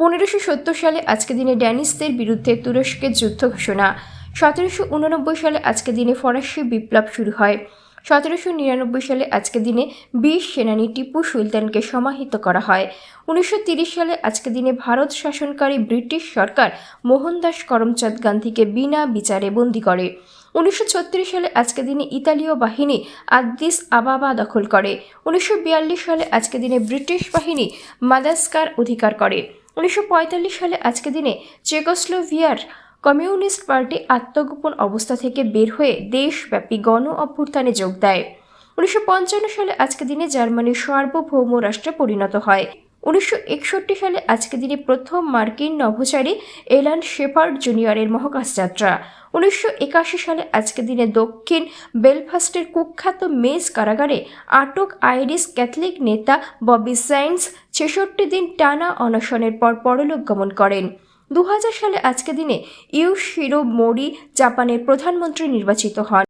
পনেরোশো সত্তর সালে আজকে দিনে ড্যানিসদের বিরুদ্ধে তুরস্কের যুদ্ধ ঘোষণা। সতেরোশো উননব্বই সালে আজকে দিনে ফরাসি বিপ্লব শুরু হয়। সতেরোশো নিরানব্বই সালে আজকে দিনে বীর সেনানী টিপু সুলতানকে সমাহিত করা হয়। উনিশশো সালে আজকে দিনে ভারত শাসনকারী ব্রিটিশ সরকার মোহনদাস করমচাঁদ গান্ধীকে বিনা বিচারে বন্দী করে। উনিশশো ছত্রিশ সালে আজকে দিনে ইতালীয় বাহিনী আদ্দিস আবাবা দখল করে। উনিশশো বিয়াল্লিশ সালে আজকে দিনে ব্রিটিশ বাহিনী মাদাস্কার অধিকার করে। উনিশশো পঁয়তাল্লিশ সালে আজকে দিনে চেকোস্লোভিয়ার কমিউনিস্ট পার্টি আত্মগোপন অবস্থা থেকে বের হয়ে দেশব্যাপী গণ অভ্যুত্থানে যোগ দেয়। উনিশশো পঞ্চান্ন সালে আজকে দিনে জার্মানির সার্বভৌম রাষ্ট্রে পরিণত হয়। উনিশশো একষট্টি সালে আজকে দিনে প্রথম মার্কিন নভোচারী এলান শেপার্ড জুনিয়রের মহাকাশ যাত্রা। উনিশশো একাশি সালে আজকে দিনে দক্ষিণ বেলফাস্টের কুখ্যাত মেজ কারাগারে আটক আইরিশ ক্যাথলিক নেতা ববি সাইন্স ছেষট্টি দিন টানা অনশনের পর পরলোক গমন করেন। দু হাজার সালে আজকে দিনে ইউশিরো মোরি জাপানের প্রধানমন্ত্রী নির্বাচিত হন।